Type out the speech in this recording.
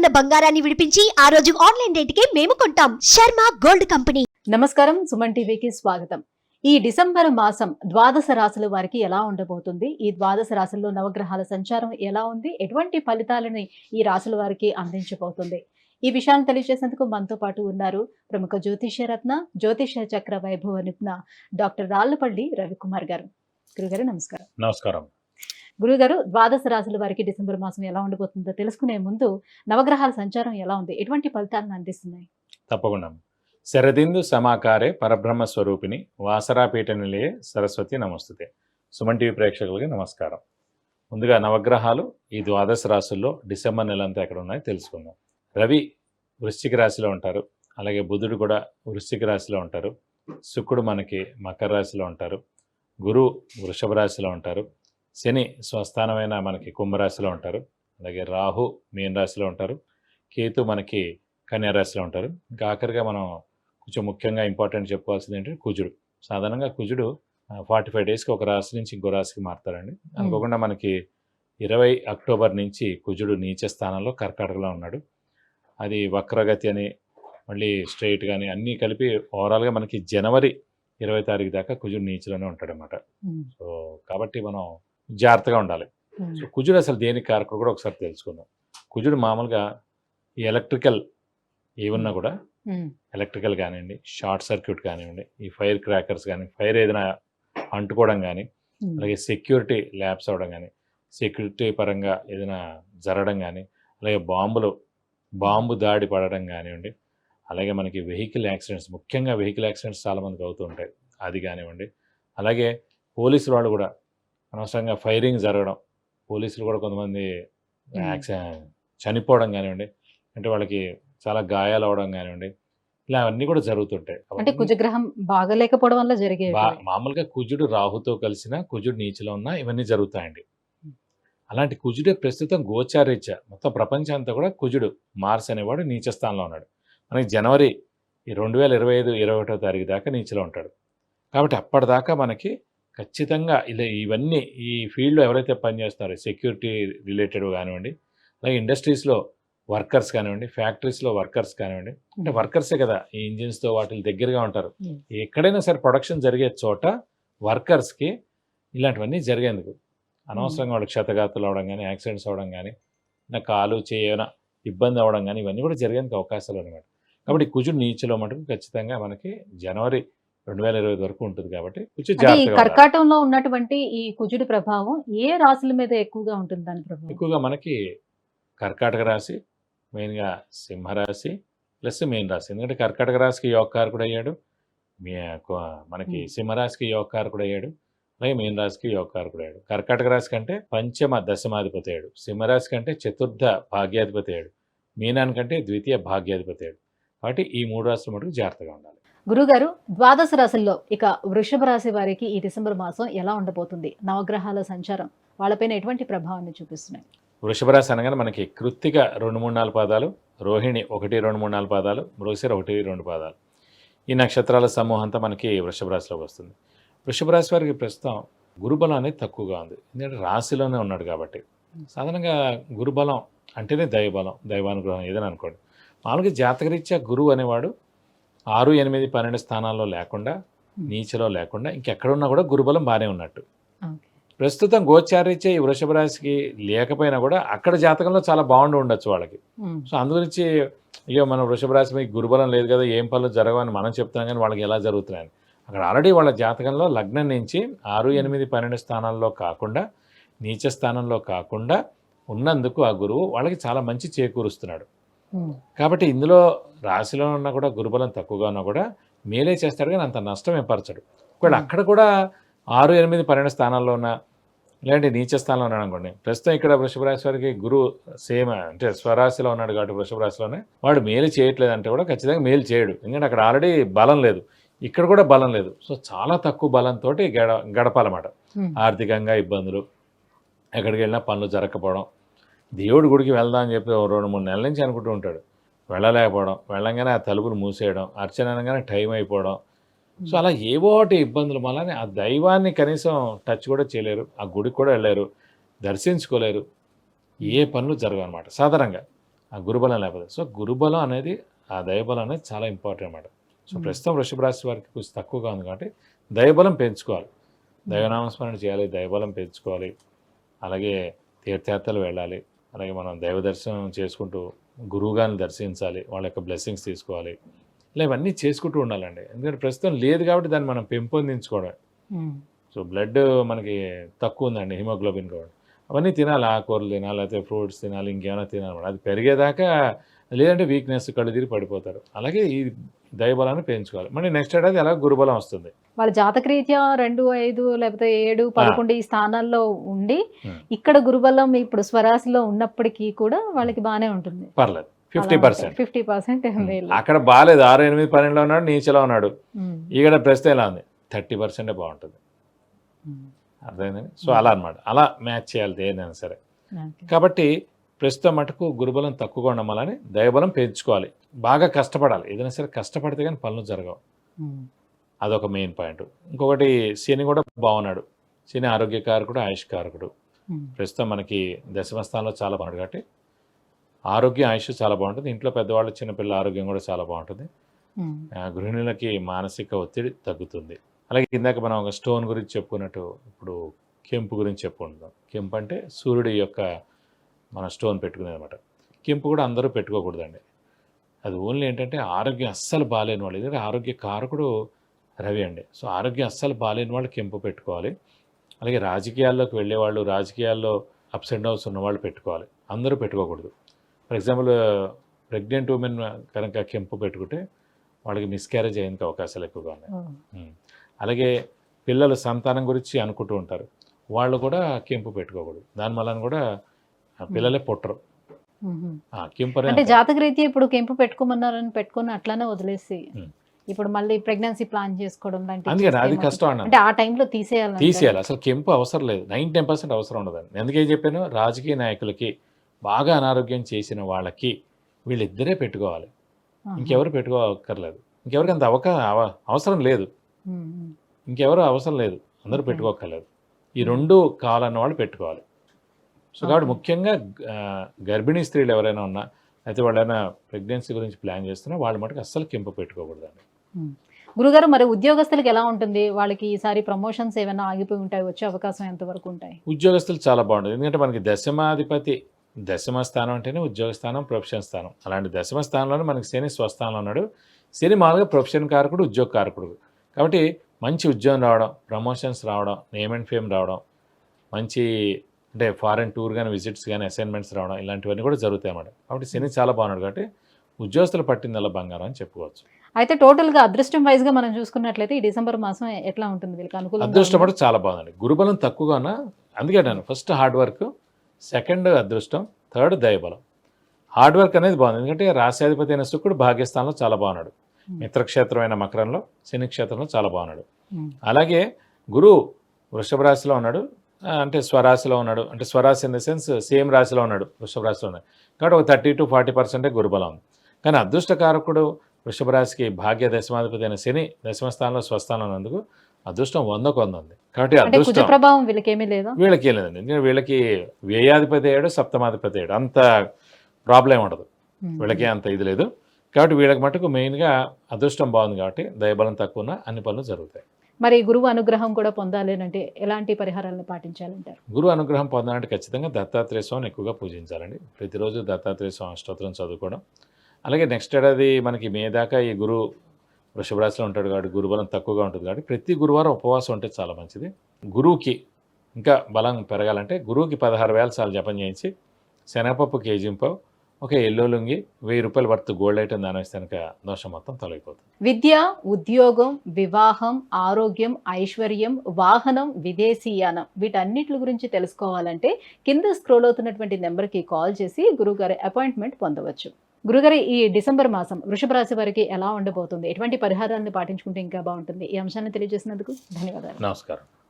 ఉన్న బంగారాన్ని విడిపించి ఆ రోజు ఆన్లైన్ రేటుకే మేము కొంటాం. Sharma gold company. నమస్కారం సుమన్ టీవీకి స్వాగతం. ఈ డిసెంబర్ మాసం ద్వాదశ రాశుల వారికి ఎలా ఉండబోతుంది? ఈ ద్వాదశ రాశుల్లో నవగ్రహాల సంచారం ఎలా ఉంది? ఎటువంటి ఫలితాలని ఈ రాశుల వారికి అందించబోతుంది? ఈ విషయాన్ని తెలియజేసేందుకు మనతో పాటు ఉన్నారు ప్రముఖ జ్యోతిష్య రత్న జ్యోతిష చక్ర వైభవ నిపుణ డాక్టర్ రాళ్ళపల్లి రవికుమార్ గారు. గురుగారు నమస్కారం. నమస్కారం. గురుగారు ద్వాదశ రాశుల వారికి డిసెంబర్ మాసం ఎలా ఉండబోతుందో తెలుసుకునే ముందు నవగ్రహాల సంచారం ఎలా ఉంది? ఎటువంటి ఫలితాలను అందిస్తున్నాయి? తప్పకుండా. శరదిందు సమాకారే పరబ్రహ్మ స్వరూపిణి వాసరాపీఠ నిలయ సరస్వతి నమస్తుతే. సుమన్ టీవీ ప్రేక్షకులకి నమస్కారం. ముందుగా నవగ్రహాలు ఈ ద్వాదశ రాశుల్లో డిసెంబర్ నెల అంతా ఎక్కడ ఉన్నాయో తెలుసుకుందాం. రవి వృశ్చిక రాశిలో ఉంటారు. అలాగే బుధుడు కూడా వృశ్చిక రాశిలో ఉంటారు. శుక్రుడు మనకి మకర రాశిలో ఉంటారు. గురు వృషభ రాశిలో ఉంటారు. శని స్వస్థానమైన మనకి కుంభరాశిలో ఉంటారు. అలాగే రాహు మీన రాశిలో ఉంటారు. కేతు మనకి కన్యా రాశిలో ఉంటారు. ఇంకా ఆఖరిగా మనం కొంచెం ముఖ్యంగా ఇంపార్టెంట్ చెప్పుకోవాల్సింది ఏంటంటే కుజుడు. సాధారణంగా కుజుడు ఫార్టీ ఫైవ్ డేస్కి ఒక రాశి నుంచి ఇంకో రాశికి మారుతారండి. అనుకోకుండా మనకి ఇరవై అక్టోబర్ నుంచి కుజుడు నీచ స్థానంలో కర్కాటకలో ఉన్నాడు. అది వక్రగతి అని మళ్ళీ స్ట్రైట్ కానీ అన్నీ కలిపి ఓవరాల్గా మనకి జనవరి ఇరవై తారీఖు దాకా కుజుడు నీచలోనే ఉంటాడనమాట సో కాబట్టి మనం జాగ్రత్తగా ఉండాలి. సో కుజుడు అసలు దేనికి కారకుడు కూడా ఒకసారి తెలుసుకుందాం. కుజుడు మామూలుగా ఈ ఎలక్ట్రికల్ ఏమున్నా కూడా ఎలక్ట్రికల్ కానివ్వండి షార్ట్ సర్క్యూట్ కానివ్వండి ఈ ఫైర్ క్రాకర్స్ కానీ ఫైర్ ఏదైనా అంటుకోవడం కానీ అలాగే సెక్యూరిటీ ల్యాబ్స్ అవ్వడం కానీ సెక్యూరిటీ పరంగా ఏదైనా జరగడం కానీ అలాగే బాంబులు బాంబు దాడి పడడం కానివ్వండి అలాగే మనకి వెహికల్ యాక్సిడెంట్స్ ముఖ్యంగా వెహికల్ యాక్సిడెంట్స్ చాలామందికి అవుతూ ఉంటాయి. అది కానివ్వండి అలాగే పోలీసులు వాళ్ళు కూడా అనవసరంగా ఫైరింగ్ జరగడం. పోలీసులు కూడా కొంతమంది చనిపోవడం కానివ్వండి అంటే వాళ్ళకి చాలా గాయాలు అవడం కానివ్వండి ఇలా అవన్నీ కూడా జరుగుతుంటాయి. అంటే కుజగ్రహం బాగలేకపోవడం వల్ల జరిగే మామూలుగా కుజుడు రాహుతో కలిసిన కుజుడు నీచిలో ఉన్న ఇవన్నీ జరుగుతాయండి. అలాంటి కుజుడే ప్రస్తుతం గోచారీత్య మొత్తం ప్రపంచం అంతా కూడా కుజుడు మార్స్ అనేవాడు నీచ స్థానంలో ఉన్నాడు. మనకి జనవరి రెండు వేల ఇరవై ఐదు ఇరవై ఒకటో తారీఖు దాకా నీచిలో ఉంటాడు. కాబట్టి అప్పటిదాకా మనకి ఖచ్చితంగా ఇలా ఇవన్నీ ఈ ఫీల్డ్లో ఎవరైతే పనిచేస్తున్నారో సెక్యూరిటీ రిలేటెడ్ కానివ్వండి అలాగే ఇండస్ట్రీస్లో వర్కర్స్ కానివ్వండి ఫ్యాక్టరీస్లో వర్కర్స్ కానివ్వండి అంటే వర్కర్సే కదా ఈ ఇంజిన్స్తో వాటి దగ్గరగా ఉంటారు. ఎక్కడైనా సరే ప్రొడక్షన్ జరిగే చోట వర్కర్స్కి ఇలాంటివన్నీ జరిగేందుకు. అనవసరంగా వాళ్ళకి క్షతగాతులు అవడం కానీ యాక్సిడెంట్స్ అవడం కానీ నా కాలు చేయన ఇబ్బంది అవడం కానీ ఇవన్నీ కూడా జరిగేందుకు అవకాశాలు అనమాట కాబట్టి కుజుడు నీచులో మటుకు ఖచ్చితంగా మనకి జనవరి రెండు వేల ఇరవై వరకు ఉంటుంది కాబట్టి కొంచెం ఈ. కర్కాటంలో ఉన్నటువంటి ఈ కుజుడి ప్రభావం ఏ రాశుల మీద ఎక్కువగా ఉంటుంది దాని ప్రభావం? ఎక్కువగా మనకి కర్కాటక రాశి మెయిన్గా సింహరాశి ప్లస్ మెయిన్ రాశి. ఎందుకంటే కర్కాటక రాశికి యోగకారకుడు అయ్యాడు మనకి. సింహరాశికి యోగకారకుడు అయ్యాడు అలాగే మీన రాశికి యోగకారకుడు అయ్యాడు. కర్కాటక రాశి కంటే పంచమ దశమాధిపతి అయ్యాడు. సింహరాశి కంటే చతుర్థ భాగ్యాధిపతి అయ్యాడు. మీనానికంటే ద్వితీయ భాగ్యాధిపతి అయ్యాడు. కాబట్టి ఈ మూడు రాశులు మటుకు జాగ్రత్తగా ఉండాలి. గురుగారు ద్వాదశ రాశుల్లో ఇక వృషభ రాశి వారికి ఈ డిసెంబర్ మాసం ఎలా ఉండబోతుంది? నవగ్రహాల సంచారం వాళ్ళపైన ఎటువంటి ప్రభావాన్ని చూపిస్తున్నాయి? వృషభ రాశి అనగానే మనకి కృత్తిక రెండు మూడు నాలుగు పాదాలు రోహిణి ఒకటి రెండు మూడు నాలుగు పాదాలు మృగశిర ఒకటి రెండు పాదాలు. ఈ నక్షత్రాల సమూహం అంతా మనకి వృషభ రాశిలోకి వస్తుంది. వృషభ రాశి వారికి ప్రస్తుతం గురుబలం అనేది తక్కువగా ఉంది. ఎందుకంటే రాశిలోనే ఉన్నాడు కాబట్టి. సాధారణంగా గురుబలం అంటేనే దైవబలం దైవానుగ్రహం ఏదని అనుకోండి. మామూలుగా జాతకరీత్యా గురువు అనేవాడు ఆరు ఎనిమిది పన్నెండు స్థానాల్లో లేకుండా నీచలో లేకుండా ఇంకెక్కడున్నా కూడా గురుబలం బాగానే ఉన్నట్టు. ప్రస్తుతం గోచారీత్యా ఈ వృషభ రాశికి లేకపోయినా కూడా అక్కడ జాతకంలో చాలా బాగుండి ఉండొచ్చు వాళ్ళకి. ఉమ్. సో అందు గురించి అయ్యో మన వృషభ రాశి మీకు గురుబలం లేదు కదా ఏం పనులు జరగవని మనం చెప్తున్నాం కానీ వాళ్ళకి ఎలా జరుగుతున్నాయని. అక్కడ ఆల్రెడీ వాళ్ళ జాతకంలో లగ్నం నుంచి ఆరు ఎనిమిది పన్నెండు స్థానాల్లో కాకుండా నీచ స్థానంలో కాకుండా ఉన్నందుకు ఆ గురువు వాళ్ళకి చాలా మంచి చేకూరుస్తున్నాడు. కాబట్టి ఇందులో రాశిలో ఉన్నా కూడా గురుబలం తక్కువగా ఉన్నా కూడా మేలే చేస్తాడు కానీ అంత నష్టం ఏర్పరచడు. ఒకవేళ. అక్కడ కూడా ఆరు ఎనిమిది పన్నెండు స్థానాల్లో ఉన్న ఇలాంటి నీచ స్థానంలో ఉన్నాడు అనుకోండి ప్రస్తుతం ఇక్కడ వృషభ రాశి వారికి గురువు సేమ్ అంటే స్వరాశిలో ఉన్నాడు కాబట్టి వృషభ రాశిలోనే వాడు మేలు చేయట్లేదు అంటే కూడా ఖచ్చితంగా మేలు చేయడు. ఎందుకంటే అక్కడ ఆల్రెడీ బలం లేదు. ఇక్కడ కూడా బలం లేదు. సో చాలా తక్కువ బలంతో గడ గడపాలన్నమాట. ఆర్థికంగా ఇబ్బందులు ఎక్కడికి వెళ్ళినా పనులు జరగకపోవడం దేవుడి గుడికి వెళ్దాం అని చెప్పి రెండు మూడు నెలల నుంచి అనుకుంటూ ఉంటాడు. వెళ్ళలేకపోవడం వెళ్ళంగానే ఆ తలుపులు మూసేయడం అర్చన అనగానే టైం అయిపోవడం. సో అలా ఏవో ఒకటి ఇబ్బందులు మళ్ళీ ఆ దైవాన్ని కనీసం టచ్ కూడా చేయలేరు ఆ గుడికి కూడా వెళ్ళలేరు దర్శించుకోలేరు. ఏ పనులు జరగవు అనమాట సాధారణంగా ఆ గురుబలం లేకపోతే. సో గురుబలం అనేది ఆ దైవబలం అనేది చాలా ఇంపార్టెంట్ అన్నమాట. సో. ప్రస్తుతం వృషభ రాశి వారికి కొంచెం తక్కువగా ఉంది కాబట్టి దైవబలం పెంచుకోవాలి. దైవనామస్మరణ చేయాలి దైవబలం పెంచుకోవాలి. అలాగే తీర్థయాత్రలు వెళ్ళాలి. అలాగే మనం దైవ దర్శనం చేసుకుంటూ గురువుగారిని దర్శించాలి వాళ్ళ యొక్క బ్లెస్సింగ్స్ తీసుకోవాలి. ఇలా ఇవన్నీ చేసుకుంటూ ఉండాలండి. ఎందుకంటే ప్రస్తుతం లేదు కాబట్టి దాన్ని మనం పెంపొందించుకోవడం. సో బ్లడ్ మనకి తక్కువ ఉందండి హిమోగ్లోబిన్ కూడా. అవన్నీ తినాలి ఆకుకూరలు తినాలి లేకపోతే ఫ్రూట్స్ తినాలి ఇంకేమైనా తినాలి. అది పెరిగేదాకా లేదంటే వీక్నెస్ కళ్ళు తిరిగి పడిపోతారు. అలాగే ఈ దైవబలాన్ని పెంచుకోవాలి. మళ్ళీ నెక్స్ట్ ఏడాది అలా గురుబలం వస్తుంది. వాళ్ళ జాతకరీత్యా రెండు ఐదు లేకపోతే ఏడు పదకొండు ఈ స్థానాల్లో ఉండి. ఇక్కడ గురుబలం ఇప్పుడు స్వరాశిలో ఉన్నప్పటికీ కూడా వాళ్ళకి బాగానే ఉంటుంది. పర్లేదు. Fifty percent. ఫిఫ్టీ పర్సెంట్ అక్కడ బాగాలేదు. ఆరు ఎనిమిది పన్నెండులో ఉన్నాడు నీచలో ఉన్నాడు. ఇక్కడ ప్రస్తుతం ఎలా ఉంది? థర్టీ పర్సెంటే బాగుంటుంది. అర్థమైందండి? సో అలా అన్నమాట. అలా మ్యాచ్ చేయాలి దేనైనా సరే. కాబట్టి ప్రస్తుతం మటుకు గురుబలం తక్కువగా ఉండడం వలని దైవబలం పెంచుకోవాలి. బాగా కష్టపడాలి. ఏదైనా సరే కష్టపడితే కానీ పనులు జరగవు. అదొక మెయిన్ పాయింట్. ఇంకొకటి శని కూడా బాగున్నాడు శని ఆరోగ్యకారకుడు ఆయుష్కారకుడు. ప్రస్తుతం మనకి దశమ స్థానంలో చాలా బాగుంటుంది కాబట్టి ఆరోగ్యం ఆయుష్ చాలా బాగుంటుంది ఇంట్లో పెద్దవాళ్ళు చిన్నపిల్లల ఆరోగ్యం కూడా చాలా బాగుంటుంది గృహిణులకి మానసిక ఒత్తిడి తగ్గుతుంది. అలాగే ఇందాక మనం ఒక స్టోన్ గురించి చెప్పుకున్నట్టు ఇప్పుడు కెంపు గురించి చెప్పుకుంటున్నాం. కెంపు అంటే సూర్యుడి యొక్క మన స్టోన్ పెట్టుకునేది అనమాట కెంపు కూడా అందరూ పెట్టుకోకూడదండి. అది ఓన్లీ ఏంటంటే ఆరోగ్యం అస్సలు బాగాలేని వాళ్ళు. ఎందుకంటే ఆరోగ్య కారకుడు రవి అండి. సో ఆరోగ్యం అస్సలు బాగాలేని వాళ్ళు కెంపు పెట్టుకోవాలి. అలాగే రాజకీయాల్లోకి వెళ్ళేవాళ్ళు రాజకీయాల్లో అప్స్ అండ్ డౌన్స్ ఉన్నవాళ్ళు పెట్టుకోవాలి. అందరూ పెట్టుకోకూడదు. ఫర్ ఎగ్జాంపుల్ ప్రెగ్నెంట్ ఉమెన్ కనుక కెంపు పెట్టుకుంటే వాళ్ళకి మిస్క్యారేజ్ అయ్యేందుకు అవకాశాలు ఎక్కువగా ఉన్నాయి. అలాగే పిల్లలు సంతానం గురించి అనుకుంటూ ఉంటారు. వాళ్ళు కూడా కెంపు పెట్టుకోకూడదు. దాని వలన కూడా ఆ పిల్లలే పుట్టరు. ఆ, కెంపు అంటే అనేది జాతకరీత్యా ఇప్పుడు కెంపు పెట్టుకోమన్నారని పెట్టుకొని అట్లానే వదిలేసి. ఇప్పుడు మళ్ళీ ప్రెగ్నెన్సీ ప్లాన్ చేసుకోవడం అందుకని అది కష్టం అంటే ఆ టైంలో తీసేయాలి తీసేయాలి. అసలు కెంపు అవసరం లేదు. నైన్ టెన్ పర్సెంట్ అవసరం ఉండదండి ఎందుకే చెప్పాను? రాజకీయ నాయకులకి బాగా అనారోగ్యం చేసిన వాళ్ళకి వీళ్ళిద్దరే పెట్టుకోవాలి. ఇంకెవరు పెట్టుకోక్కర్లేదు. ఇంకెవరికి అంత అవకా అవ- అవసరం లేదు. ఇంకెవరు అవసరం లేదు. అందరూ Okay. పెట్టుకోక్కర్లేదు. ఈ రెండు కావాలన్న వాళ్ళు పెట్టుకోవాలి. సో కాబట్టి. ముఖ్యంగా గర్భిణీ స్త్రీలు ఎవరైనా ఉన్నా అయితే వాళ్ళైనా ప్రెగ్నెన్సీ గురించి ప్లాన్ చేస్తున్నా వాళ్ళ మటుకు అస్సలు కెంపు పెట్టుకోకూడదండి. గురుగారు మరి ఉద్యోగస్తులకు ఎలా ఉంటుంది? వాళ్ళకి ఈసారి ప్రమోషన్స్ ఏమైనా ఆగిపోయి ఉంటాయి వచ్చే అవకాశం ఎంతవరకు ఉంటాయి? ఉద్యోగస్తులు చాలా బాగుంటుంది ఎందుకంటే మనకి దశమాధిపతి దశమ స్థానం అంటేనే ఉద్యోగ స్థానం ప్రొఫెషన్ స్థానం. అలాంటి దశమ స్థానంలోనే మనకి శని స్వస్థానంలో ఉన్నాడు. శని మామూలుగా ప్రొఫెషన్ కారకుడు ఉద్యోగ కారకుడు. కాబట్టి మంచి ఉద్యోగం రావడం ప్రమోషన్స్ రావడం నేమ్ అండ్ ఫేమ్ రావడం మంచి అంటే ఫారెన్ టూర్ కానీ విజిట్స్ కానీ అసైన్మెంట్స్ రావడం ఇలాంటివన్నీ కూడా జరుగుతాయి అన్నమాట. కాబట్టి శని చాలా బాగున్నాడు కాబట్టి ఉద్యోగస్తులు పట్టిందల్లా బంగారం అని చెప్పుకోవచ్చు. అయితే టోటల్గా అదృష్టం వైజ్గా మనం చూసుకున్నట్లయితే ఈ డిసెంబర్ మాసం ఎట్లా ఉంటుంది వీళ్ళకి అనుకూలంగా అదృష్టం? కూడా చాలా బాగుందండి గురుబలం తక్కువగా ఉన్నా అందుకే నేను ఫస్ట్ హార్డ్ వర్క్ సెకండ్ అదృష్టం థర్డ్ దయబలం. హార్డ్ వర్క్ అనేది బాగుంది. ఎందుకంటే రాశ్యాధిపతి అయిన శుక్రుడు భాగ్యస్థానంలో చాలా బాగున్నాడు. మిత్రక్షేత్రమైన మకరంలో శని క్షేత్రంలో చాలా బాగున్నాడు. అలాగే గురువు వృషభ రాశిలో ఉన్నాడు. అంటే స్వరాశిలో ఉన్నాడు. అంటే స్వరాశి ఇన్ ద సెన్స్ సేమ్ రాశిలో ఉన్నాడు వృషభ రాశిలో ఉన్నాడు. కాబట్టి ఒక థర్టీ టు ఫార్టీ పర్సెంటే గురుబలం ఉంది. కానీ అదృష్టకారకుడు వృషభ రాశికి భాగ్య దశమాధిపతి అయిన శని దశమ స్థానంలో స్వస్థానంలో ఉన్నందుకు అదృష్టం వందకు వంద ఉంది. కాబట్టి అదృష్టం ప్రభావం వీళ్ళకి ఏమీ లేదా? వీళ్ళకి లేదండి. ఎందుకంటే వీళ్ళకి వ్యయాధిపతి అయ్యాడు సప్తమాధిపతి అయ్యాడు. అంత ప్రాబ్లం ఉండదు. వీళ్ళకి అంత ఇది లేదు. కాబట్టి వీళ్ళకి మటుకు మెయిన్గా అదృష్టం బాగుంది కాబట్టి దయబలం తక్కువ అన్ని పనులు జరుగుతాయి. మరి గురువు అనుగ్రహం కూడా పొందాలి అంటే ఎలాంటి పరిహారాలను పాటించాలంటారు? గురువు అనుగ్రహం పొందాలంటే ఖచ్చితంగా దత్తాత్రేయ స్వామిని ఎక్కువగా పూజించాలండి. ప్రతిరోజు దత్తాత్రేయ స్వామి అష్టోత్తరం చదువుకోవడం. అలాగే నెక్స్ట్ ఏడాది మనకి మే దాకా ఈ గురువు వృషభ రాశిలో ఉంటాడు కాబట్టి గురుబలం తక్కువగా ఉంటుంది కాబట్టి ప్రతి గురువారం ఉపవాసం ఉంటే చాలా మంచిది. గురువుకి ఇంకా బలం పెరగాలంటే గురువుకి పదహారు వేల సార్లు జపం చేయించి శనగపప్పు కేజీంపావు ఒక ఎల్లో లుంగి వెయ్యి రూపాయల వర్త్ గోల్డ్ ఐటమ్ దాని వేస్తే కనుక దోషం మొత్తం తొలగిపోతుంది. విద్య ఉద్యోగం వివాహం ఆరోగ్యం ఐశ్వర్యం వాహనం విదేశీయానం వీటన్నిటి గురించి తెలుసుకోవాలంటే కింద స్క్రోల్ అవుతున్నటువంటి నెంబర్కి కాల్ చేసి గురుగారి అపాయింట్మెంట్ పొందవచ్చు. గురుగారి ఈ డిసెంబర్ మాసం వృషభ రాశి వారికి ఎలా ఉండబోతుంది? ఎటువంటి పరిహారాన్ని పాటించుకుంటే ఇంకా బాగుంటుంది? ఈ అంశాన్ని తెలియజేసినందుకు ధన్యవాదాలు. నమస్కారం.